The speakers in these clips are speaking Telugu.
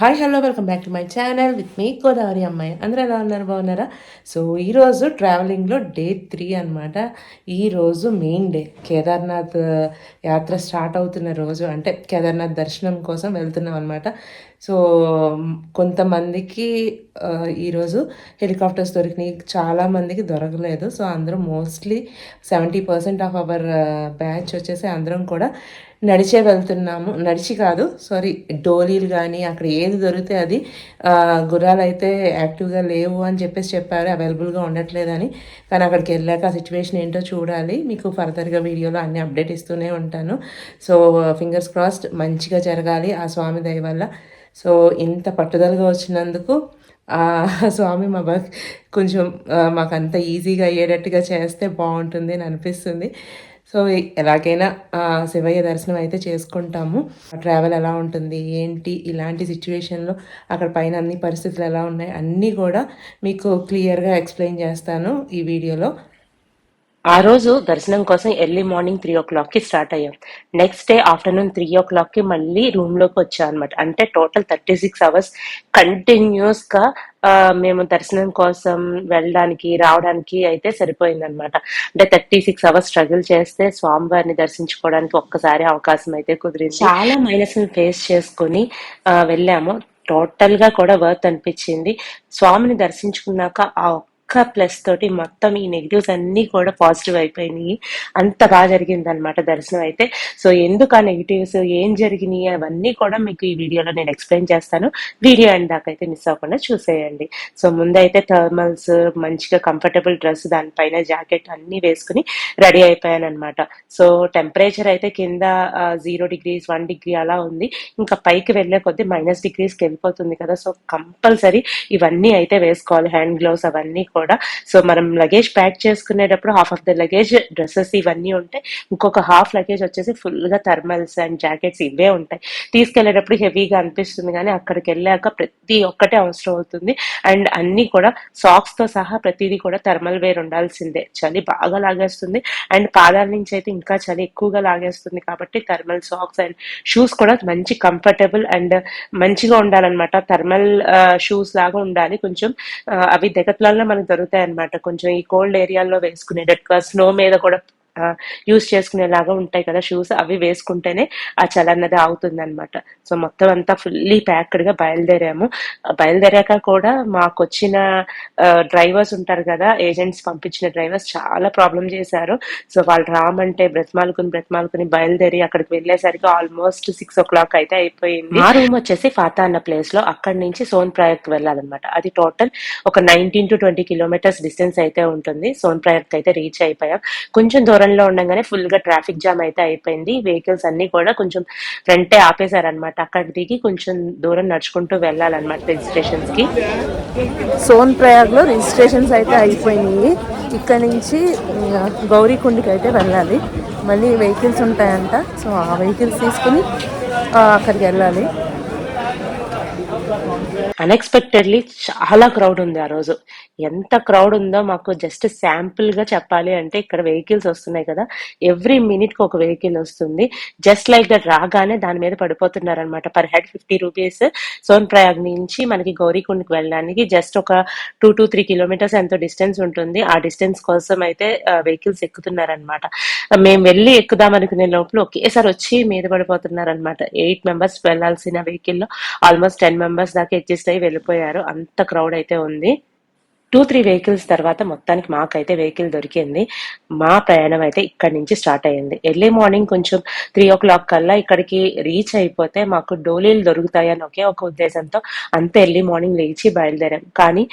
Hi hello welcome back to my channel with me Godavari అమ్మాయి అందరూ ఎలా ఉన్నారు? బాగున్నారా? సో ఈరోజు ట్రావెలింగ్లో డే త్రీ అనమాట ఈరోజు మెయిన్ డే కేదార్నాథ్ uh, యాత్ర స్టార్ట్ అవుతున్న రోజు. అంటే కేదార్నాథ్ దర్శనం కోసం వెళ్తున్నాం అనమాట సో కొంతమందికి uh, ఈరోజు హెలికాప్టర్స్ దొరికినాయి. చాలామందికి దొరకలేదు. సో అందరూ mostly seventy percent of our batch వచ్చేసి అందరం కూడా నడిచే వెళ్తున్నాము. నడిచి కాదు సారీ డోలీలు కానీ అక్కడ ఏది దొరికితే అది గుర్రాలు అయితే యాక్టివ్గా లేవు అని చెప్పేసి చెప్పారు. అవైలబుల్గా ఉండట్లేదని. కానీ అక్కడికి వెళ్ళాక ఆ సిచ్యువేషన్ ఏంటో చూడాలి. మీకు ఫర్దర్గా వీడియోలో అన్ని అప్డేట్ ఇస్తూనే ఉంటాను. సో ఫింగర్స్ క్రాస్డ్ మంచిగా జరగాలి ఆ స్వామి దయ వల్ల. సో ఇంత పట్టుదలగా వచ్చినందుకు ఆ స్వామి మా బా కొంచెం మాకంత మాకు అంత ఈజీగా అయ్యేటట్టుగా చేస్తే బాగుంటుంది అని అనిపిస్తుంది. సో ఎలాగైనా ఆ, శివయ్య దర్శనం అయితే చేసుకుంటాము. ట్రావెల్ ఎలా ఉంటుంది ఏంటి ఇలాంటి సిచ్యువేషన్లో అక్కడ పైన అన్ని పరిస్థితులు ఎలా ఉన్నాయి అన్నీ కూడా మీకు క్లియర్గా ఎక్స్ప్లెయిన్ చేస్తాను ఈ వీడియోలో. ఆ రోజు దర్శనం కోసం ఎర్లీ మార్నింగ్ త్రీ ఓ క్లాక్కి స్టార్ట్ అయ్యాం. నెక్స్ట్ డే ఆఫ్టర్నూన్ త్రీ ఓ క్లాక్కి మళ్ళీ రూమ్లోకి వచ్చాం అనమాట అంటే టోటల్ థర్టీ సిక్స్ అవర్స్ కంటిన్యూస్గా మేము దర్శనం కోసం వెళ్ళడానికి రావడానికి అయితే సరిపోయింది అనమాట అంటే థర్టీ సిక్స్ అవర్స్ స్ట్రగుల్ చేస్తే స్వామివారిని దర్శించుకోవడానికి ఒక్కసారి అవకాశం అయితే కుదిరింది. చాలా మైనస్ ఫేస్ చేసుకుని వెళ్ళాము. టోటల్గా కూడా వర్త్ అనిపించింది. స్వామిని దర్శించుకున్నాక ఆ ఒక్క ప్లస్ తోటి మొత్తం ఈ నెగిటివ్స్ అన్ని కూడా పాజిటివ్ అయిపోయినాయి. అంత బాగా జరిగింది అనమాట దర్శనం అయితే. సో ఎందుకు ఆ నెగిటివ్స్ ఏం జరిగినాయి అవన్నీ కూడా మీకు ఈ వీడియోలో నేను ఎక్స్ప్లెయిన్ చేస్తాను. వీడియో అండ్ దాకైతే మిస్ అవ్వకుండా చూసేయండి. సో ముందైతే థర్మల్స్ మంచిగా కంఫర్టబుల్ డ్రెస్ దానిపైన జాకెట్ అన్ని వేసుకుని రెడీ అయిపోయాను అనమాట సో టెంపరేచర్ అయితే కింద జీరో డిగ్రీస్ వన్ డిగ్రీ అలా ఉంది. ఇంకా పైకి వెళ్ళే కొద్ది మైనస్ డిగ్రీస్కి వెళ్ళిపోతుంది కదా. సో కంపల్సరీ ఇవన్నీ అయితే వేసుకోవాలి. హ్యాండ్ గ్లౌస్ అవన్నీ కూడా కూడా. సో మనం లగేజ్ ప్యాక్ చేసుకునేటప్పుడు half of the luggage dresses ఇవన్నీ ఉంటాయి. ఇంకొక హాఫ్ లగేజ్ వచ్చేసి ఫుల్గా థర్మల్స్ అండ్ జాకెట్స్ ఇవే ఉంటాయి. తీసుకెళ్ళేటప్పుడు హెవీగా అనిపిస్తుంది కానీ అక్కడికి వెళ్ళాక ప్రతి ఒక్కటే అవసరం అవుతుంది. అండ్ అన్ని కూడా సాక్స్తో సహా ప్రతిదీ కూడా థర్మల్ వేర్ ఉండాల్సిందే. చలి బాగా లాగేస్తుంది. అండ్ పాదాల నుంచి అయితే ఇంకా చలి ఎక్కువగా లాగేస్తుంది కాబట్టి థర్మల్ సాక్స్ అండ్ షూస్ కూడా మంచి కంఫర్టబుల్ అండ్ మంచిగా ఉండాలన్నమాట. థర్మల్ షూస్ uh, లాగా ఉండాలి. కొంచెం uh, అవి దగ్గరలో మనకు దొరుకుతాయి అనమాట కొంచెం ఈ కోల్డ్ ఏరియాల్లో వేసుకునేటట్టుగా స్నో మీద కూడా యూస్ చేసుకునేలాగా ఉంటాయి కదా షూస్ అవి వేసుకుంటేనే ఆ చలి అన్నది అవుతుంది అనమాట సో మొత్తం అంతా ఫుల్లీ ప్యాక్డ్గా బయలుదేరాము. బయలుదేరాక కూడా మాకు వచ్చిన డ్రైవర్స్ ఉంటారు కదా ఏజెంట్స్ పంపించిన డ్రైవర్స్ చాలా ప్రాబ్లం చేశారు. సో వాళ్ళు రామంటే బ్రతిమాలుకుని బ్రతిమాలుకుని బయలుదేరి అక్కడికి వెళ్ళేసరికి ఆల్మోస్ట్ సిక్స్ ఓ క్లాక్ అయితే అయిపోయింది. మా రూమ్ వచ్చేసి ఫాతా అన్న ప్లేస్లో. అక్కడి నుంచి సోన్ ప్రయాగ్ వెళ్ళాలన్నమాట. అది టోటల్ ఒక nineteen to twenty kilometres distance అయితే ఉంటుంది. సోన్ ప్రయాగ్ అయితే రీచ్ అయిపోయాం. కొంచెం దూరం దూరంలో ఉండగానే ఫుల్గా ట్రాఫిక్ జామ్ అయితే అయిపోయింది. వెహికల్స్ అన్ని కూడా కొంచెం ఫ్రంటే ఆపేశారనమాట అక్కడ దిగి కొంచెం దూరం నడుచుకుంటూ వెళ్ళాలన్నమాట రిజిస్ట్రేషన్స్కి. సోన్ ప్రయాగ్లో రిజిస్ట్రేషన్స్ అయితే అయిపోయినాయి. ఇక్కడ నుంచి గౌరీకుండికి అయితే వెళ్ళాలి. మళ్ళీ వెహికల్స్ ఉంటాయంట. సో ఆ వెహికల్స్ తీసుకుని అక్కడికి వెళ్ళాలి. అన్ఎక్స్పెక్టెడ్లీ చాలా క్రౌడ్ ఉంది ఆ రోజు. ఎంత క్రౌడ్ ఉందో మాకు జస్ట్ శాంపుల్గా చెప్పాలి అంటే ఇక్కడ వెహికల్స్ వస్తున్నాయి కదా. ఎవ్రీ మినిట్కి ఒక వెహికల్ వస్తుంది. జస్ట్ లైక్ దట్ రాగానే దాని మీద పడిపోతున్నారు అనమాట per head fifty rupees Sonprayag నుంచి మనకి గౌరీకుండ్కి వెళ్ళడానికి జస్ట్ ఒక టూ టు త్రీ కిలోమీటర్స్ ఎంతో డిస్టెన్స్ ఉంటుంది. ఆ డిస్టెన్స్ కోసం అయితే వెహికల్స్ ఎక్కుతున్నారనమాట మేము వెళ్ళి ఎక్కుదాం అనుకునే లోపల ఒకేసారి వచ్చి మీద పడిపోతున్నారు అనమాట ఎయిట్ మెంబర్స్ వెళ్ళాల్సిన వెహికల్లో ఆల్మోస్ట్ టెన్ మెంబర్స్ దాకా అడ్జస్ట్ అయ్యి వెళ్ళిపోయారు. అంత క్రౌడ్ అయితే ఉంది. టూ త్రీ వెహికల్స్ తర్వాత మొత్తానికి మాకైతే వెహికల్ దొరికింది. మా ప్రయాణం అయితే ఇక్కడి నుంచి స్టార్ట్ అయ్యింది. ఎర్లీ మార్నింగ్ కొంచెం త్రీ ఓ క్లాక్ కల్లా ఇక్కడికి రీచ్ అయిపోతే మాకు డోలీలు దొరుకుతాయని ఒకే ఒక ఉద్దేశంతో అంత ఎర్లీ మార్నింగ్ లేచి బయలుదేరాం. కానీ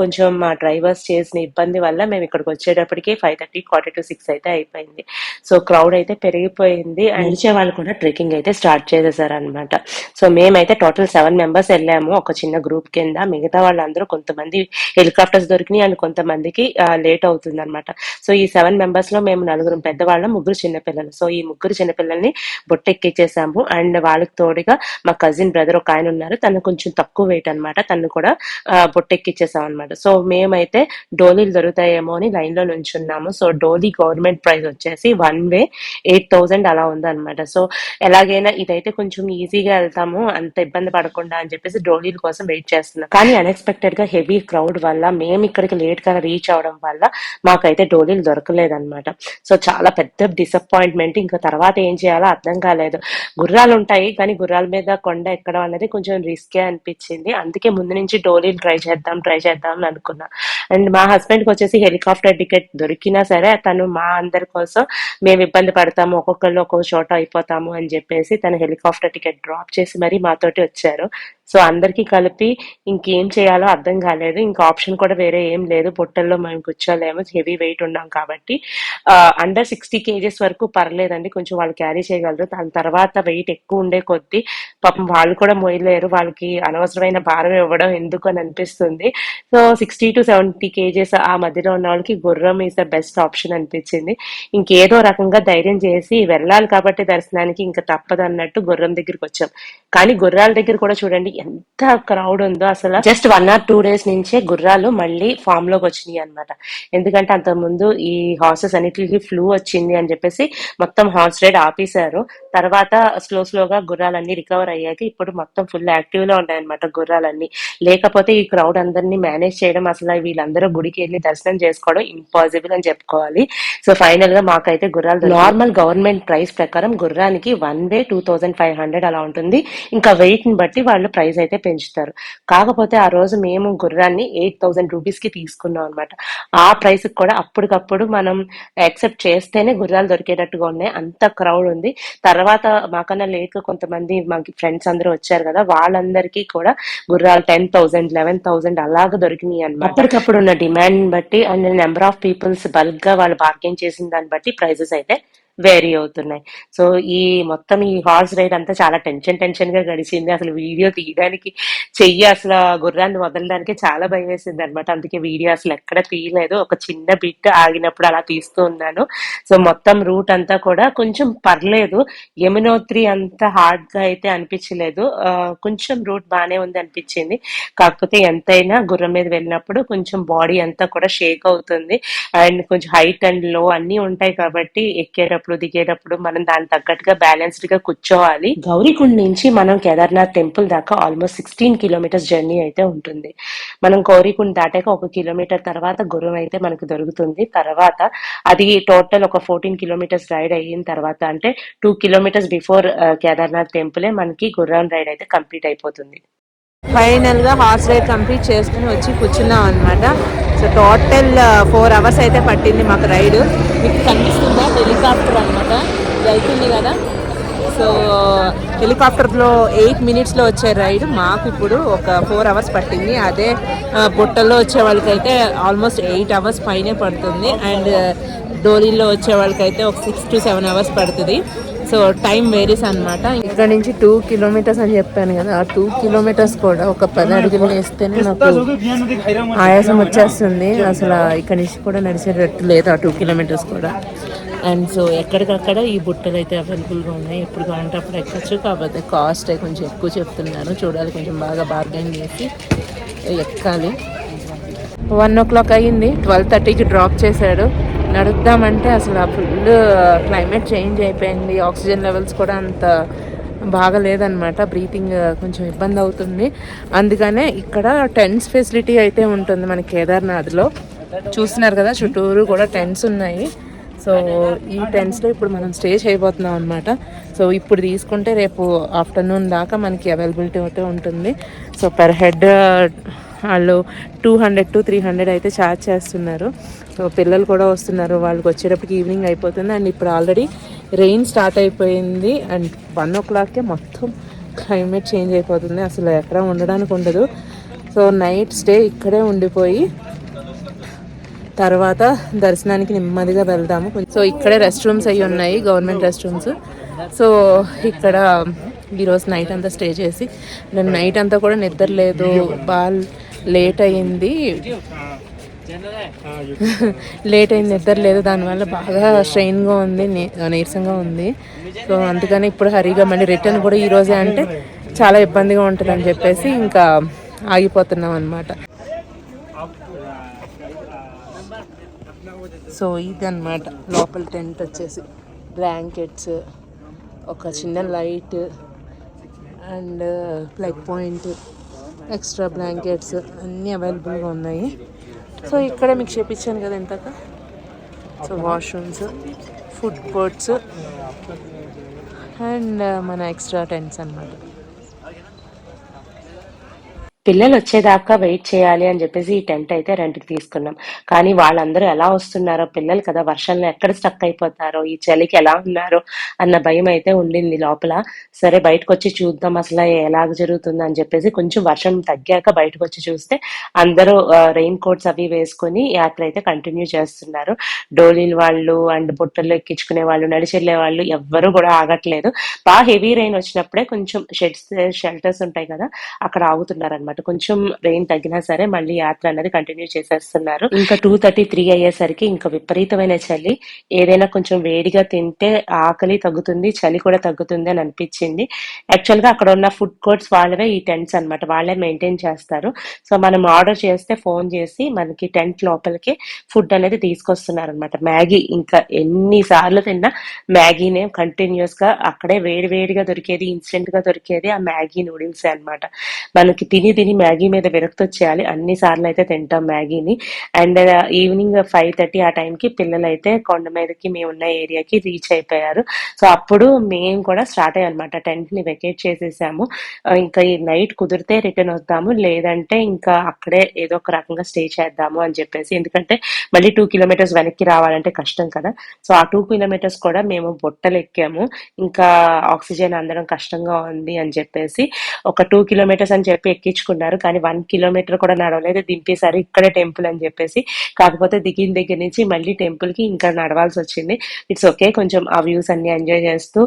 కొంచెం మా డ్రైవర్స్ చేసిన ఇబ్బంది వల్ల మేము ఇక్కడికి వచ్చేటప్పటికి five thirty quarter to six అయితే అయిపోయింది. సో క్రౌడ్ అయితే పెరిగిపోయింది అండ్ వాళ్ళు కూడా ట్రెక్కింగ్ అయితే స్టార్ట్ చేసేసారు అనమాట సో మేమైతే టోటల్ సెవెన్ మెంబర్స్ వెళ్ళాము. ఒక చిన్న గ్రూప్ కింద మిగతా వాళ్ళందరూ కొంతమంది హెలికాప్టర్ హెలికాప్టర్స్ దొరికినాయి అండ్ కొంతమందికి లేట్ అవుతుంది అనమాట సో ఈ సెవెన్ మెంబర్స్లో మేము నలుగురు పెద్దవాళ్ళం ముగ్గురు చిన్నపిల్లలు సో ఈ ముగ్గురు చిన్నపిల్లల్ని బొట్టెక్కిచ్చేసాము. అండ్ వాళ్ళకి తోడుగా మా కజిన్ బ్రదర్ ఒక ఆయన ఉన్నారు. తను కొంచెం తక్కువ వెయిట్ అనమాట తను కూడా ఆ, బొట్టెక్కిచ్చేసాం అనమాట సో మేమైతే డోలీలు దొరుకుతాయేమో అని లైన్లో నుంచున్నాము. సో డోలీ గవర్నమెంట్ ప్రైస్ వచ్చేసి వన్ వే ఎయిట్ థౌసండ్ అలా ఉందన్నమాట. సో ఎలాగైనా ఇదైతే కొంచెం ఈజీగా వెళ్తాము అంత ఇబ్బంది పడకుండా అని చెప్పేసి డోలీల కోసం వెయిట్ చేస్తున్నాం. కానీ అన్ఎక్స్పెక్టెడ్గా హెవీ క్రౌడ్ వల్ల మేము ఇక్కడికి లేట్గా రీచ్ అవడం వల్ల మాకైతే డోలీలు దొరకలేదన్నమాట. సో చాలా పెద్ద డిసప్పాయింట్మెంట్ ఇంకా తర్వాత ఏం చేయాలో అర్థం కాలేదు. గుర్రాలు ఉంటాయి కానీ గుర్రాల మీద కొండ ఎక్కడం అనేది కొంచెం రిస్కే అనిపించింది. అందుకే ముందు నుంచి డోలీలు ట్రై చేద్దాం ట్రై చేద్దాం అని అనుకున్నా. అండ్ మా హస్బెండ్కి వచ్చేసి హెలికాప్టర్ టికెట్ దొరికినా సరే తను మా అందరి కోసం మేము ఇబ్బంది పడతాము ఒక్కొక్కళ్ళు ఒక్కొక్క చోట అయిపోతాము అని చెప్పేసి తను హెలికాప్టర్ టికెట్ డ్రాప్ చేసి మరీ మాతోటి వచ్చారు. సో అందరికీ కలిపి ఇంకేం చేయాలో అర్థం కాలేదు. ఇంకా ఆప్షన్ కూడా వేరే ఏం లేదు. పొట్టల్లో మేము కూర్చోలేము. హెవీ వెయిట్ ఉన్నాం కాబట్టి. అండర్ సిక్స్టీ కేజెస్ వరకు పర్లేదండి. కొంచెం వాళ్ళు క్యారీ చేయగలరు. దాని తర్వాత వెయిట్ ఎక్కువ ఉండే కొద్దీ పాపం వాళ్ళు కూడా మోయలేరు వాళ్ళకి అనవసరమైన భారం ఇవ్వడం ఎందుకు అని అనిపిస్తుంది. So sixty to seventy kgs ఆ మధ్యలో ఉన్న వాళ్ళకి గుర్రం ఈస్ ద బెస్ట్ ఆప్షన్ అనిపించింది. ఇంకేదో రకంగా ధైర్యం చేసి వెళ్ళాలి కాబట్టి దర్శనానికి ఇంకా తప్పదు అన్నట్టు గుర్రం దగ్గరికి వచ్చాం. కానీ గుర్రాల దగ్గర కూడా చూడండి ఎంత క్రౌడ్ ఉందో అసలు. Just one or two days నుంచే గుర్రాలు మళ్ళీ ఫామ్లోకి వచ్చినాయి అనమాట ఎందుకంటే అంత ముందు ఈ హార్సెస్ అన్నిటికి ఫ్లూ వచ్చింది అని చెప్పేసి మొత్తం హార్స్ రైడ్ ఆపేశారు. తర్వాత స్లో స్లోగా గుర్రాలన్నీ రికవర్ అయ్యాక ఇప్పుడు మొత్తం ఫుల్ యాక్టివ్లో ఉన్నాయన్నమాట గుర్రాలన్నీ. లేకపోతే ఈ క్రౌడ్ అందరినీ మేనేజ్ చేయడం అసలు వీళ్ళందరూ గుడికి వెళ్ళి దర్శనం చేసుకోవడం ఇంపాసిబుల్ అని చెప్పుకోవాలి. సో ఫైనల్గా మాకైతే గుర్రాలు నార్మల్ గవర్నమెంట్ ప్రైస్ ప్రకారం గుర్రానికి one way two thousand five hundred అలా ఉంటుంది. ఇంకా వెయిట్ని బట్టి వాళ్ళు ప్రైస్ అయితే పెంచుతారు. కాకపోతే ఆ రోజు మేము గుర్రాన్ని ఎయిట్ థౌసండ్ రూపీస్కి తీసుకున్నాం అనమాట ఆ ప్రైస్ కూడా అప్పటికప్పుడు మనం యాక్సెప్ట్ చేస్తేనే గుర్రాలు దొరికేటట్టుగా ఉన్నాయి. అంత క్రౌడ్ ఉంది. తర్వాత మాకన్నా లేట్ కొంతమంది మా ఫ్రెండ్స్ అందరూ వచ్చారు కదా వాళ్ళందరికీ కూడా గుర్రాలు టెన్ థౌసండ్ లెవెన్ థౌసండ్ అలాగా దొరికినాయి అనమాట అప్పటికప్పుడు ఉన్న డిమాండ్ బట్టి అండ్ నెంబర్ ఆఫ్ పీపుల్స్ బల్క్గా వాళ్ళు బార్గెన్ చేసిన దాన్ని బట్టి ప్రైజెస్ అయితే వేరీ అవుతున్నాయి. సో ఈ మొత్తం ఈ హార్స్ రైడ్ అంతా చాలా టెన్షన్ టెన్షన్గా గడిచింది. అసలు వీడియో తీయడానికి చెయ్యి అసలు గుర్రాన్ని వదలడానికి చాలా భయం వేసింది అనమాట అందుకే వీడియో అసలు ఎక్కడ తీయలేదు. ఒక చిన్న బిట్ ఆగినప్పుడు అలా తీస్తూ ఉన్నాను. సో మొత్తం రూట్ అంతా కూడా కొంచెం పర్లేదు. యమునోత్రి అంత హార్డ్గా అయితే అనిపించలేదు. కొంచెం రూట్ బాగానే ఉంది అనిపించింది. కాకపోతే ఎంతైనా గుర్రం మీద వెళ్ళినప్పుడు కొంచెం బాడీ అంతా కూడా షేక్ అవుతుంది. అండ్ కొంచెం హైట్ అండ్లో అన్ని ఉంటాయి కాబట్టి ఎక్కేటప్పుడు దిగేటప్పుడు మనం దాని తగ్గట్టుగా బ్యాలెన్స్డ్గా కూర్చోవాలి. గౌరీకుండ్ నుంచి మనం కేదార్నాథ్ టెంపుల్ దాకా ఆల్మోస్ట్ సిక్స్టీన్ కిలోమీటర్స్ జర్నీ అయితే ఉంటుంది. మనం గౌరీకుండ్ దాటాక ఒక కిలోమీటర్ తర్వాత గుర్రం అయితే మనకు దొరుకుతుంది. తర్వాత అది టోటల్ ఒక ఫోర్టీన్ కిలోమీటర్స్ రైడ్ అయిన తర్వాత అంటే టూ కిలోమీటర్స్ బిఫోర్ కేదార్నాథ్ టెంపులే మనకి గుర్రం రైడ్ అయితే కంప్లీట్ అయిపోతుంది. ఫైనల్గా హార్స్ రైడ్ కంప్లీట్ చేసుకుని వచ్చి కూర్చున్నాం అనమాట సో టోటల్ ఫోర్ అవర్స్ అయితే పట్టింది మాకు రైడ్ మీకు కనిపిస్తుంది హెలికాప్టర్ అనమాట వెళ్తుంది కదా. సో హెలికాప్టర్లో ఎయిట్ మినిట్స్లో వచ్చే రైడ్ మాకు ఇప్పుడు ఒక ఫోర్ అవర్స్ పట్టింది. అదే బుట్టల్లో వచ్చే వాళ్ళకైతే ఆల్మోస్ట్ ఎయిట్ అవర్స్ పైనే పడుతుంది. అండ్ డోలీలో వచ్చే వాళ్ళకైతే ఒక సిక్స్ టు సెవెన్ అవర్స్ పడుతుంది. సో టైం వేరీస్ అనమాట ఇక్కడ నుంచి టూ కిలోమీటర్స్ అని చెప్పాను కదా ఆ టూ కిలోమీటర్స్ కూడా ఒక పది అడుగులు వేస్తేనే నాకు ఆయాసం వచ్చేస్తుంది. అసలు ఇక్కడ నుంచి కూడా నడిచేటట్టు లేదు ఆ టూ కిలోమీటర్స్ కూడా. అండ్ సో ఎక్కడికక్కడ ఈ బుట్టలు అయితే అవైలబుల్గా ఉన్నాయి. ఎప్పుడు కావాలంటే అప్పుడు ఎక్కచ్చు. కాకపోతే కాస్ట్ అయితే కొంచెం ఎక్కువ చెప్తున్నారు. చూడాలి కొంచెం బాగా బార్గెన్ చేసి ఎక్కాలి. వన్ ఓ క్లాక్ అయ్యింది ట్వెల్వ్ థర్టీకి డ్రాప్ చేశాడు. నడుద్దామంటే అసలు ఆ ఫుల్ క్లైమేట్ చేంజ్ అయిపోయింది. ఆక్సిజన్ లెవెల్స్ కూడా అంత బాగా లేదనమాట బ్రీతింగ్ కొంచెం ఇబ్బంది అవుతుంది. అందుకనే ఇక్కడ టెంట్స్ ఫెసిలిటీ అయితే ఉంటుంది మన కేదార్నాథ్లో. చూస్తున్నారు కదా చుట్టూరు కూడా టెంట్స్ ఉన్నాయి. సో ఈ టెంట్స్లో ఇప్పుడు మనం స్టే చేయబోతున్నాం అనమాట సో ఇప్పుడు తీసుకుంటే రేపు ఆఫ్టర్నూన్ దాకా మనకి అవైలబిలిటీ అయితే ఉంటుంది. సో పర్ హెడ్ వాళ్ళు two hundred to three hundred అయితే ఛార్జ్ చేస్తున్నారు. సో పిల్లలు కూడా వస్తున్నారు. వాళ్ళకి వచ్చేటప్పటికి ఈవినింగ్ అయిపోతుంది. అండ్ ఇప్పుడు ఆల్రెడీ రెయిన్ స్టార్ట్ అయిపోయింది. అండ్ వన్ ఓ క్లాక్కే మొత్తం క్లైమేట్ చేంజ్ అయిపోతుంది. అసలు ఎక్కడ ఉండడానికి ఉండదు. సో నైట్ స్టే ఇక్కడే ఉండిపోయి తర్వాత దర్శనానికి నెమ్మదిగా వెళ్దాము. సో ఇక్కడే రెస్ట్ రూమ్స్ అవి ఉన్నాయి గవర్నమెంట్ రెస్ట్ రూమ్స్ సో ఇక్కడ ఈరోజు నైట్ అంతా స్టే చేసి నేను నైట్ అంతా కూడా నిద్ర లేదు బాగా లేట్ అయింది లేట్ అయింది నిద్ర లేదు దానివల్ల బాగా స్ట్రెయిన్గా ఉంది నీరసంగా ఉంది. సో అందుకని ఇప్పుడు హరిగా మళ్ళీ రిటర్న్ కూడా ఈరోజే అంటే చాలా ఇబ్బందిగా ఉంటుంది అని చెప్పేసి ఇంకా ఆగిపోతున్నాం అనమాట సో ఇది అనమాట లోపల టెంట్ వచ్చేసి బ్లాంకెట్స్ ఒక చిన్న light and plug point extra blankets అన్నీ అవైలబుల్గా ఉన్నాయి. సో ఇక్కడ మీకు చేపించాను కదా ఇంతక. So washrooms food courts and మన ఎక్స్ట్రా టెంట్స్ అన్నమాట. పిల్లలు వచ్చేదాకా వెయిట్ చేయాలి అని చెప్పేసి ఈ టెంట్ అయితే రెంట్కి తీసుకున్నాం. కానీ వాళ్ళందరూ ఎలా వస్తున్నారో పిల్లలు కదా వర్షంలో ఎక్కడ స్టక్ అయిపోతారో ఈ చలికి ఎలా ఉన్నారో అన్న భయం అయితే ఉండింది లోపల. సరే బయటకు వచ్చి చూద్దాం అసలు ఎలాగ జరుగుతుందో అని చెప్పేసి కొంచెం వర్షం తగ్గాక బయటకు వచ్చి చూస్తే అందరూ రెయిన్ కోట్స్ అవి వేసుకొని యాత్ర అయితే కంటిన్యూ చేస్తున్నారు. డోలీలు వాళ్ళు అండ్ బుట్టలు ఎక్కించుకునే వాళ్ళు నడిచెళ్ళే వాళ్ళు ఎవ్వరూ కూడా ఆగట్లేదు. బాగా హెవీ రెయిన్ వచ్చినప్పుడే కొంచెం షెడ్స్ షెల్టర్స్ ఉంటాయి కదా అక్కడ ఆగుతున్నారు అనమాట కొంచెం రెయిన్ తగ్గినా సరే మళ్ళీ యాత్ర అనేది కంటిన్యూ చేసేస్తున్నారు. ఇంకా టూ థర్టీ త్రీ అయ్యేసరికి ఇంకా విపరీతమైన చలి. ఏదైనా కొంచెం వేడిగా తింటే ఆకలి తగ్గుతుంది చలి కూడా తగ్గుతుంది అని అనిపించింది. యాక్చువల్గా అక్కడ ఉన్న ఫుడ్ కోర్ట్స్ వాళ్ళవే ఈ టెంట్స్ అన్నమాట. వాళ్ళే మెయింటైన్ చేస్తారు. సో మనం ఆర్డర్ చేస్తే ఫోన్ చేసి మనకి టెంట్ లోపలికి ఫుడ్ అనేది తీసుకొస్తున్నారు అనమాట మ్యాగీ ఇంకా ఎన్ని సార్లు తిన్నా మ్యాగీనే కంటిన్యూస్గా అక్కడే వేడి వేడిగా దొరికేది ఇన్స్టెంట్గా దొరికేది ఆ మ్యాగీ నూడిల్స్ అన్నమాట. మనకి తిని తిని మ్యాగీ మీద విరక్తి వచ్చేయాలి అన్ని సార్లు అయితే తింటాం మ్యాగీని. అండ్ ఈవినింగ్ ఫైవ్ థర్టీ ఆ టైంకి పిల్లలు అయితే కొండ మీదకి మేము ఉన్న ఏరియాకి రీచ్ అయిపోయారు. సో అప్పుడు మేము కూడా స్టార్ట్ అయ్యాం అనమాట టెంట్ని వెకేట్ చేసేసాము. ఇంకా ఈ నైట్ కుదిరితే రిటర్న్ వద్దాము. లేదంటే ఇంకా అక్కడే ఏదో ఒక రకంగా స్టే చేద్దాము అని చెప్పేసి. ఎందుకంటే మళ్ళీ టూ కిలోమీటర్స్ వెనక్కి రావాలంటే కష్టం కదా. సో ఆ టూ కిలోమీటర్స్ కూడా మేము బొట్టలు ఎక్కాము ఇంకా ఆక్సిజన్ అందడం కష్టంగా ఉంది అని చెప్పేసి ఒక టూ కిలోమీటర్స్ అని చెప్పి ఎక్కించుకున్నారు కానీ వన్ కిలోమీటర్ కూడా నడవలేదు. దింపేశారు ఇక్కడే టెంపుల్ అని చెప్పేసి. కాకపోతే దిగిన దగ్గర నుంచి మళ్ళీ టెంపుల్కి ఇంకా నడవాల్సి వచ్చింది. It's okay. కొంచెం ఆ వ్యూస్ అన్ని ఎంజాయ్ చేస్తూ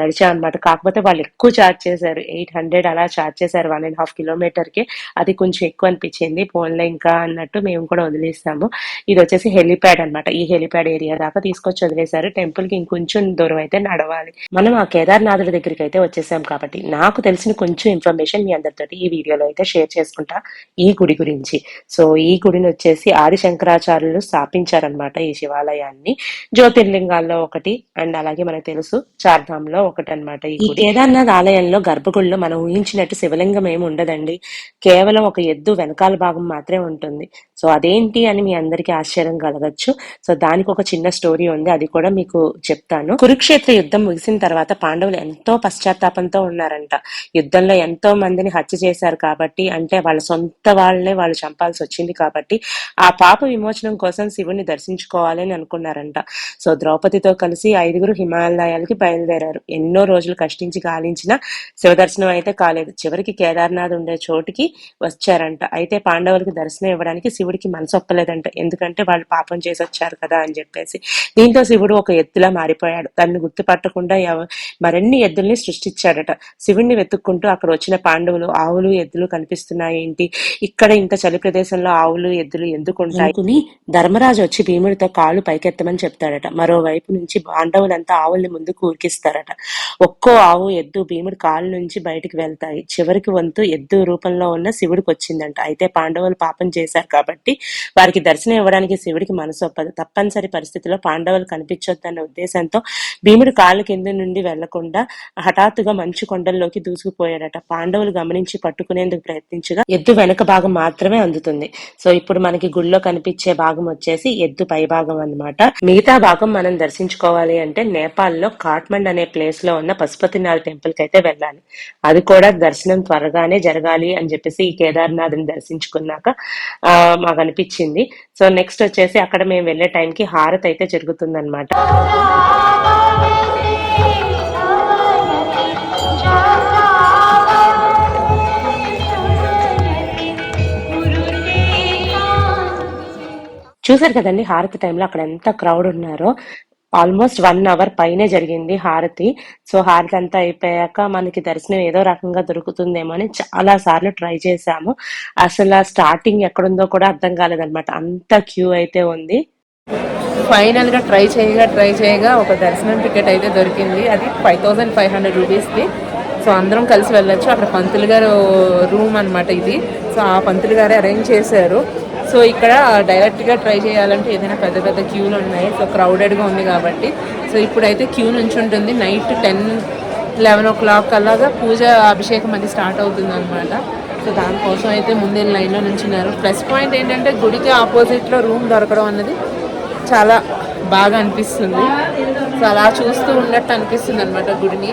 నడిచాం అనమాట కాకపోతే వాళ్ళు ఎక్కువ చార్జ్ చేశారు. ఎయిట్ హండ్రెడ్ అలా చార్జ్ చేశారు వన్ అండ్ హాఫ్ కిలోమీటర్కి అది కొంచెం ఎక్కువ అనిపించింది. ఫోన్లో ఇంకా అన్నట్టు మేము కూడా వదిలేసాము. ఇది వచ్చేసి హెలిప్యాడ్ అన్నమాట. ఈ హెలిప్యాడ్ ఏరియా దాకా తీసుకొచ్చి వదిలేశారు టెంపుల్కి ఇంకొంచెం దూరం అయితే నడవాలి. మనం ఆ కేదార్నాథుడి దగ్గరికి అయితే వచ్చేసాం కాబట్టి నాకు తెలిసిన కొంచెం ఇన్ఫర్మేషన్ మీ అందరితోటి ఈ వీడియోలో అయితే షేర్ చేసుకుంటా ఈ గుడి గురించి. సో ఈ గుడిని వచ్చేసి ఆది శంకరాచార్యులు స్థాపించారనమాట ఈ శివాలయాన్ని. జ్యోతిర్లింగాల్లో ఒకటి అండ్ అలాగే మనకు తెలుసు చార్ధామ్లో ఒకటి అనమాట ఈ గుడి. కేదార్నాథ్ ఆలయంలో గర్భగుడిలో మనం ఊహించినట్టు శివలింగం ఏమి ఉండదండి. కేవలం ఒక ఎద్దు వెనకాల భాగం మాత్రమే ఉంటుంది. సో అదేంటి అని మీ అందరికీ ఆశ్చర్యం కలగచ్చు. సో దానికి ఒక చిన్న స్టోరీ ఉంది. అది కూడా మీకు చెప్తాను. కురుక్షేత్ర యుద్ధం ముగిసిన తర్వాత పాండవులు ఎంతో పశ్చాత్తాపంతో ఉన్నారంట. యుద్ధంలో ఎంతో మందిని హత్య చేశారు కాబట్టి అంటే వాళ్ళ సొంత వాళ్ళనే వాళ్ళు చంపాల్సి వచ్చింది కాబట్టి ఆ పాప విమోచనం కోసం శివుని దర్శించుకోవాలని అనుకున్నారంట. సో ద్రౌపదితో కలిసి ఐదుగురు హిమాలయాలకి బయలుదేరారు. ఎన్నో రోజులు కష్టించి గాలించిన శివదర్శనం అయితే కాలేదు. చివరికి కేదార్నాథ్ ఉండే చోటికి వచ్చారంట. అయితే పాండవులకి దర్శనం ఇవ్వడానికి శివుడికి మనసు ఒప్పలేదంట. ఎందుకంటే వాళ్ళు పాపం చేసి వచ్చారు కదా అని చెప్పేసి. దీంతో శివుడు ఒక ఎత్తులా మారిపోయాడు. దాన్ని గుర్తుపట్టకుండా ఎవ- మరిన్ని ఎద్దుల్ని సృష్టించాడట. శివుణ్ణి వెతుక్కుంటూ అక్కడ వచ్చిన పాండవులు ఆవులు ఎద్దులు కనిపిస్తున్నాయి ఏంటి? ఇక్కడ ఇంత చలి ప్రదేశంలో ఆవులు ఎద్దులు ఎందుకు ఉంటాయి? ధర్మరాజు వచ్చి భీముడితో కాళ్ళు పైకెత్తమని చెప్తాడట. మరోవైపు నుంచి పాండవులంతా ఆవుల్ని ముందుకు ఊరికిస్తారట ఒక్కో ఆవు ఎద్దు భీముడి కాళ్ళ నుంచి బయటికి వెళ్తాయి. చివరికి వంతు ఎద్దు రూపంలో ఉన్న శివుడికి వచ్చిందంట. అయితే పాండవులు పాపం చేశారు కాబట్టి వారికి దర్శనం ఇవ్వడానికి శివుడికి మనసు ఒప్పదు. తప్పనిసరి పరిస్థితిలో పాండవులు కనిపించొద్దన్న ఉద్దేశంతో భీముడు కాళ్ళ కింద నుండి వెళ్ళకుండా హఠాత్తుగా మంచు కొండల్లోకి దూసుకుపోయాడట. పాండవులు గమనించి పట్టుకునేందుకు ప్రయత్నించగా ఎద్దు వెనక భాగం మాత్రమే అందుతుంది. సో ఇప్పుడు మనకి గుళ్ళో కనిపించే భాగం వచ్చేసి ఎద్దు పై భాగం అన్నమాట. మిగతా భాగం మనం దర్శించుకోవాలి అంటే నేపాల్లో కాట్మండ్ అనే ప్లేస్లో ఉన్న పశుపతినాథ్ టెంపుల్కి అయితే వెళ్ళాలి. అది కూడా దర్శనం త్వరగానే జరగాలి అని చెప్పేసి ఈ కేదార్నాథ్ని దర్శించుకున్నాక మాకు అనిపించింది. సో నెక్స్ట్ వచ్చేసి అక్కడ మేము వెళ్ళే టైంకి హారత్ అయితే జరుగుతుంది చూసారు కదండి హారతి టైంలో అక్కడ ఎంత క్రౌడ్ ఉన్నారో? ఆల్మోస్ట్ వన్ అవర్ పైనే జరిగింది హారతి. సో హారతి అంతా అయిపోయాక మనకి దర్శనం ఏదో రకంగా దొరుకుతుందేమో అని చాలా సార్లు ట్రై చేశాము. అసలు స్టార్టింగ్ ఎక్కడుందో కూడా అర్థం కాలేదన్నమాట. అంత క్యూ అయితే ఉంది. ఫైనల్గా ట్రై చేయగా ట్రై చేయగా ఒక దర్శనం టికెట్ అయితే దొరికింది. అది ఫైవ్ థౌసండ్ ఫైవ్ హండ్రెడ్ రూపీస్ది సో అందరం కలిసి వెళ్ళొచ్చు. అక్కడ పంతులు గారు రూమ్ అన్నమాట ఇది. సో ఆ పంతులు గారే అరేంజ్ చేశారు. సో ఇక్కడ డైరెక్ట్గా ట్రై చేయాలంటే ఏదైనా పెద్ద పెద్ద క్యూలు ఉన్నాయి. సో క్రౌడెడ్గా ఉంది కాబట్టి. సో ఇప్పుడైతే క్యూ నుంచి ఉంటుంది. Night ten eleven o'clock అలాగా పూజ అభిషేకం అది స్టార్ట్ అవుతుంది అనమాట సో దానికోసం అయితే ముందే లైన్లో నుంచున్నారు ప్లస్ పాయింట్ ఏంటంటే గుడికి ఆపోజిట్లో రూమ్ దొరకడం అన్నది చాలా బాగా అనిపిస్తుంది. సో అలా చూస్తూ ఉన్నట్టు అనిపిస్తుంది అనమాట గుడిని.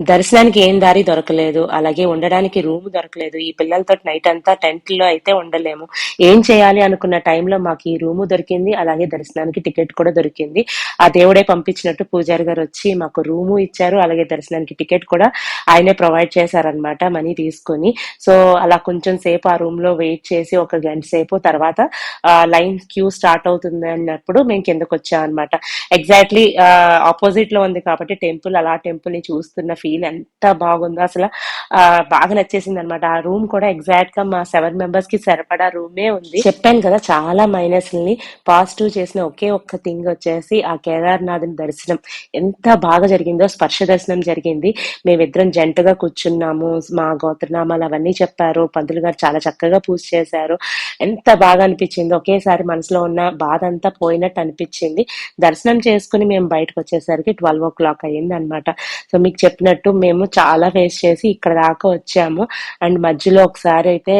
దర్శనానికి ఏం దారి దొరకలేదు. అలాగే ఉండడానికి రూమ్ దొరకలేదు. ఈ పిల్లలతో నైట్ అంతా టెంట్లో అయితే ఉండలేము. ఏం చేయాలి అనుకున్న టైంలో మాకు ఈ రూము దొరికింది. అలాగే దర్శనానికి టికెట్ కూడా దొరికింది. ఆ దేవుడే పంపించినట్టు పూజారి గారు వచ్చి మాకు రూము ఇచ్చారు. అలాగే దర్శనానికి టికెట్ కూడా ఆయనే ప్రొవైడ్ చేశారనమాట మనీ తీసుకొని. సో అలా కొంచెం సేపు ఆ రూమ్లో వెయిట్ చేసి ఒక గంట సేపు తర్వాత లైన్ క్యూ స్టార్ట్ అవుతుంది అన్నప్పుడు మేము కిందకు వచ్చాం అనమాట ఎగ్జాక్ట్లీ ఆపోజిట్లో ఉంది కాబట్టి టెంపుల్ అలా టెంపుల్ని చూస్తున్న ఫీల్ ఎంత బాగుందో. అసలు ఆ, బాగా నచ్చేసింది అనమాట ఆ రూమ్ కూడా ఎగ్జాక్ట్గా మా సెవెన్ మెంబర్స్కి సరిపడా రూమే ఉంది. చెప్పాను కదా చాలా మైనస్ని పాజిటివ్ చేసిన ఒకే ఒక్క థింగ్ వచ్చేసి ఆ కేదార్నాథ్ దర్శనం. ఎంత బాగా జరిగిందో స్పర్శ దర్శనం జరిగింది. మేమిద్దరం జంటగా కూర్చున్నాము. మా గోత్రనామాలు అవన్నీ చెప్పారు. పంతులు గారు చాలా చక్కగా పూజ చేశారు. ఎంత బాగా అనిపించింది ఒకేసారి మనసులో ఉన్న బాధ అంతా పోయినట్టు అనిపించింది. దర్శనం చేసుకుని మేము బయటకు వచ్చేసరికి ట్వెల్వ్ ఓ క్లాక్ అయ్యింది అనమాట సో మీకు చెప్పినట్టు మేము చాలా ఫేస్ చేసి ఇక్కడ దాకా వచ్చాము. అండ్ మధ్యలో ఒకసారి అయితే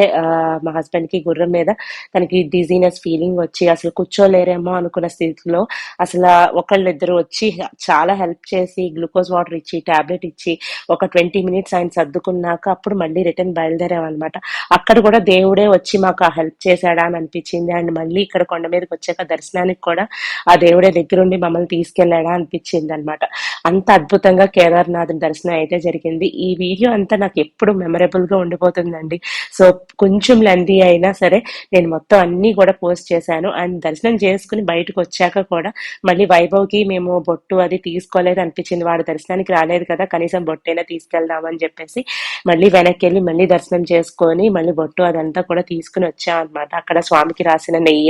మా హస్బెండ్కి గుర్రం మీద తనకి డిజీనెస్ ఫీలింగ్ వచ్చి అసలు కూర్చోలేరేమో అనుకున్న స్థితిలో అసలు ఒకళ్ళిద్దరు వచ్చి చాలా హెల్ప్ చేసి గ్లూకోజ్ వాటర్ ఇచ్చి టాబ్లెట్ ఇచ్చి ఒక ట్వంటీ మినిట్స్ ఆయన సర్దుకున్నాక అప్పుడు మళ్ళీ రిటర్న్ బయలుదేరామన్నమాట. అక్కడ కూడా దేవుడే వచ్చి మాకు ఆ హెల్ప్ చేశాడా అని అనిపించింది. అండ్ మళ్ళీ ఇక్కడ కొండ మీదకి వచ్చాక దర్శనానికి కూడా ఆ దేవుడే దగ్గరుండి మమ్మల్ని తీసుకెళ్ళాడా అనిపించింది అనమాట అంత అద్భుతంగా కేదార్నాథ్ దర్శనం అయితే జరిగింది. ఈ వీడియో అంతా నాకు ఎప్పుడు మెమరబుల్గా ఉండిపోతుందండి. సో కొంచెం లెందీ అయినా సరే నేను మొత్తం అన్ని కూడా పోస్ట్ చేశాను. అండ్ దర్శనం చేసుకుని బయటకు వచ్చాక కూడా మళ్ళీ వైభవ్కి మేము బొట్టు అది తీసుకోలేదు అనిపించింది. వాడు దర్శనానికి రాలేదు కదా కనీసం బొట్టైనా తీసుకెళ్దామని చెప్పేసి మళ్ళీ వెనక్కి వెళ్ళి మళ్ళీ దర్శనం చేసుకొని మళ్ళీ బొట్టు అదంతా కూడా తీసుకుని వచ్చాం అనమాట అక్కడ స్వామికి రాసిన నెయ్యి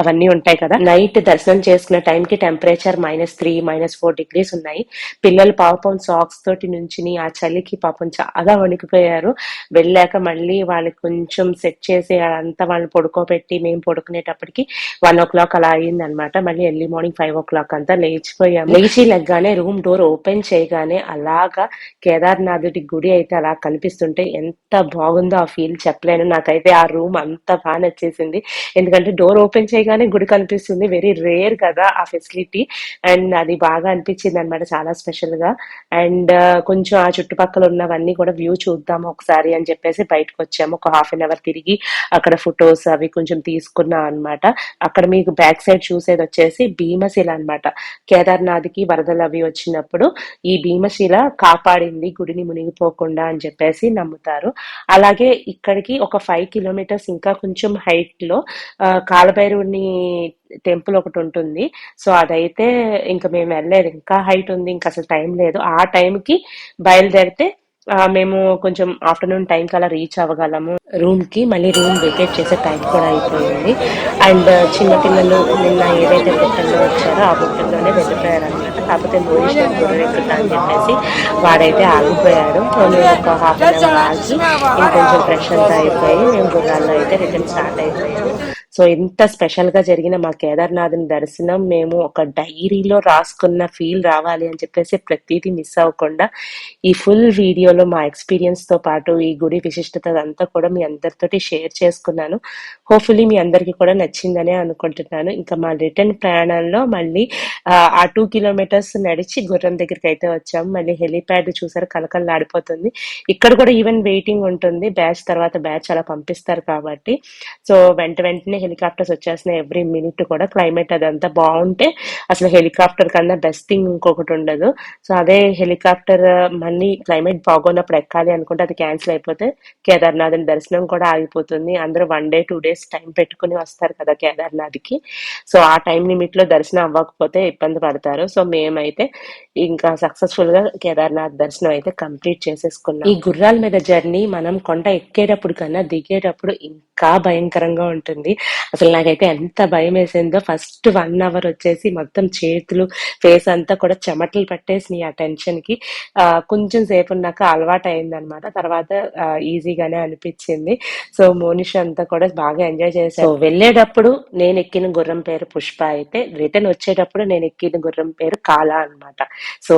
అవన్నీ ఉంటాయి కదా. నైట్ దర్శనం చేసుకునే టైంకి temperature minus three minus four degrees ఉన్నాయి. పిల్లలు పాపం సాక్స్ తోటి నుంచి ఆ చలికి పాపం చాలా వణికిపోయారు. వెళ్ళాక మళ్ళీ వాళ్ళకి కొంచెం సెట్ చేసి అదంతా వాళ్ళని పడుకోబెట్టి మేము పడుకునేటప్పటికి వన్ ఓ క్లాక్ అలా అయింది అనమాట మళ్ళీ early morning five o'clock అంతా లేచిపోయాము. లేచి లెగ్గానే రూమ్ డోర్ ఓపెన్ చేయగానే అలాగా కేదార్నాథుడి గుడి అయితే అలా కనిపిస్తుంటే ఎంత బాగుందో ఆ ఫీల్ చెప్పలేను. నాకైతే ఆ రూమ్ అంత బాగా నచ్చేసింది. ఎందుకంటే డోర్ ఓపెన్ చేయగానే గుడి కనిపిస్తుంది. వెరీ రేర్ కదా ఆ ఫెసిలిటీ అండ్ అది బాగా అనిపించింది అనమాట చాలా స్పెషల్గా. అండ్ కొంచెం ఆ చుట్టుపక్కల ఉన్నవన్నీ కూడా వ్యూ చూద్దాము ఒకసారి అని చెప్పేసి బయటకు వచ్చాము. ఒక హాఫ్ అన్ అవర్ తిరిగి అక్కడ ఫొటోస్ అవి కొంచెం తీసుకున్నాం అన్నమాట. అక్కడ మీకు బ్యాక్ సైడ్ చూసేది వచ్చేసి భీమశిల అనమాట కేదార్నాథ్కి వరదలు అవి వచ్చినప్పుడు ఈ భీమశిల కాపాడింది గుడిని మునిగిపోకుండా అని చెప్పేసి నమ్ముతారు. అలాగే ఇక్కడికి ఒక ఫైవ్ కిలోమీటర్స్ ఇంకా కొంచెం హైట్లో కాలభైరవుని టెంపుల్ ఒకటి ఉంటుంది. సో అదైతే ఇంకా మేము వెళ్ళలేదు. ఇంకా హైట్ ఉంది ఇంకా అసలు టైం లేదు. ఆ టైంకి బయలుదేరితే మేము కొంచెం ఆఫ్టర్నూన్ టైం కల్లా రీచ్ అవ్వగలము. రూమ్కి మళ్ళీ రూమ్ వెకేట్ చేసే టైం కూడా అయిపోయింది. అండ్ చిన్న పిల్లలు నిన్న ఏదైతే బుట్టల్లో వచ్చారో ఆ బుట్టల్లోనే వెళ్ళిపోయారు అనమాట కాకపోతే మోనిష్ ఎక్కుతా అని చెప్పేసి వాడైతే ఆగిపోయాడు. మేము ఒక హాఫ్ అన్ అవర్ ఆగి ఇంకొంచెం ఫ్రెష్ అంతా అయిపోయి మేము గుర్రాల్లో అయితే రిటర్న్ స్టార్ట్ అయిపోయాము. సో ఇంత స్పెషల్గా జరిగిన మా కేదార్నాథ్ని దర్శనం మేము ఒక డైరీలో రాసుకున్న ఫీల్ రావాలి అని చెప్పేసి ప్రతిదీ మిస్ అవ్వకుండా ఈ ఫుల్ వీడియోలో మా ఎక్స్పీరియన్స్తో పాటు ఈ గుడి విశిష్టత అంతా కూడా మీ అందరితోటి షేర్ చేసుకున్నాను. హోప్ఫుల్లీ మీ అందరికీ కూడా నచ్చిందనే అనుకుంటున్నాను. ఇంకా మా రిటర్న్ ప్రయాణంలో మళ్ళీ ఆ, టూ కిలోమీటర్స్ నడిచి గుర్రం దగ్గరికి అయితే వచ్చాము. మళ్ళీ హెలీప్యాడ్ చూసారు కలకలలాడిపోతుంది. ఇక్కడ కూడా ఈవెన్ వెయిటింగ్ ఉంటుంది. బ్యాచ్ తర్వాత బ్యాచ్ అలా పంపిస్తారు కాబట్టి. సో వెంట వెంటనే హెలికాప్టర్స్ వచ్చేస్తున్నాయి ఎవ్రీ మినిట్ కూడా. క్లైమేట్ అదంతా బాగుంటే అసలు హెలికాప్టర్ కన్నా బెస్ట్ థింగ్ ఇంకొకటి ఉండదు. సో అదే హెలికాప్టర్ మళ్ళీ క్లైమేట్ బాగున్నప్పుడు ఎక్కాలి అనుకుంటే అది క్యాన్సిల్ అయిపోతే కేదార్నాథ్ దర్శనం కూడా ఆగిపోతుంది. అందరూ one day two days time పెట్టుకుని వస్తారు కదా కేదార్నాథ్కి. సో ఆ టైం లిమిట్లో దర్శనం అవ్వకపోతే ఇబ్బంది పడతారు. సో మేమైతే ఇంకా సక్సెస్ఫుల్గా కేదార్నాథ్ దర్శనం అయితే కంప్లీట్ చేసేసుకున్నాం. ఈ గుర్రాల మీద జర్నీ మనం కొండ ఎక్కేటప్పుడు కన్నా దిగేటప్పుడు ఇంకా భయంకరంగా ఉంటుంది. అసలు నాకైతే ఎంత భయం వేసిందో ఫస్ట్ వన్ అవర్ వచ్చేసి మొత్తం చేతులు ఫేస్ అంతా కూడా చెమటలు పట్టేసినాయి ఆ కి. కొంచెం సేపు ఉన్నాక అలవాటు అయిందనమాట తర్వాత ఈజీగానే అనిపించింది. సో మోనిష్ అంతా కూడా బాగా ఎంజాయ్ చేశాను వెళ్ళేటప్పుడు నేను ఎక్కిన గుర్రం పేరు పుష్ప అయితే రిటర్న్ వచ్చేటప్పుడు నేను ఎక్కిన గుర్రం పేరు కాలా అన్నమాట. So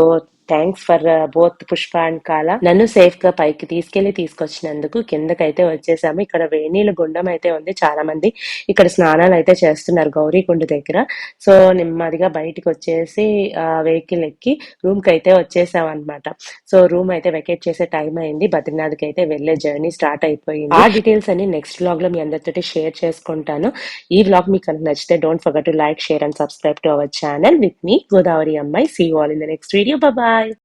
thanks for both Pushpa and Kala నన్ను సేఫ్గా పైకి తీసుకెళ్ళి తీసుకొచ్చినందుకు కిందకైతే వచ్చేసాము. ఇక్కడ వేణీల గుండం అయితే ఉంది చాలా మంది ఇక్కడ స్నానాలు అయితే చేస్తున్నారు గౌరీకుండ దగ్గర. సో నెమ్మదిగా బయటికి వచ్చేసి వెహికల్ ఎక్కి రూమ్కి అయితే వచ్చేసాం అనమాట సో రూమ్ అయితే వెకేట్ చేసే టైం అయింది. బద్రీనాథ్కి అయితే వెళ్ళే జర్నీ స్టార్ట్ అయిపోయింది. ఆ డీటెయిల్స్ అన్ని నెక్స్ట్ వ్లాగ్లో మీ అందరితో షేర్ చేసుకుంటాను. ఈ వ్లాగ్ మీకు కనుక నచ్చితే don't forget to like share and subscribe to our channel with me Godavari అమ్మాయి see all in the next video bye side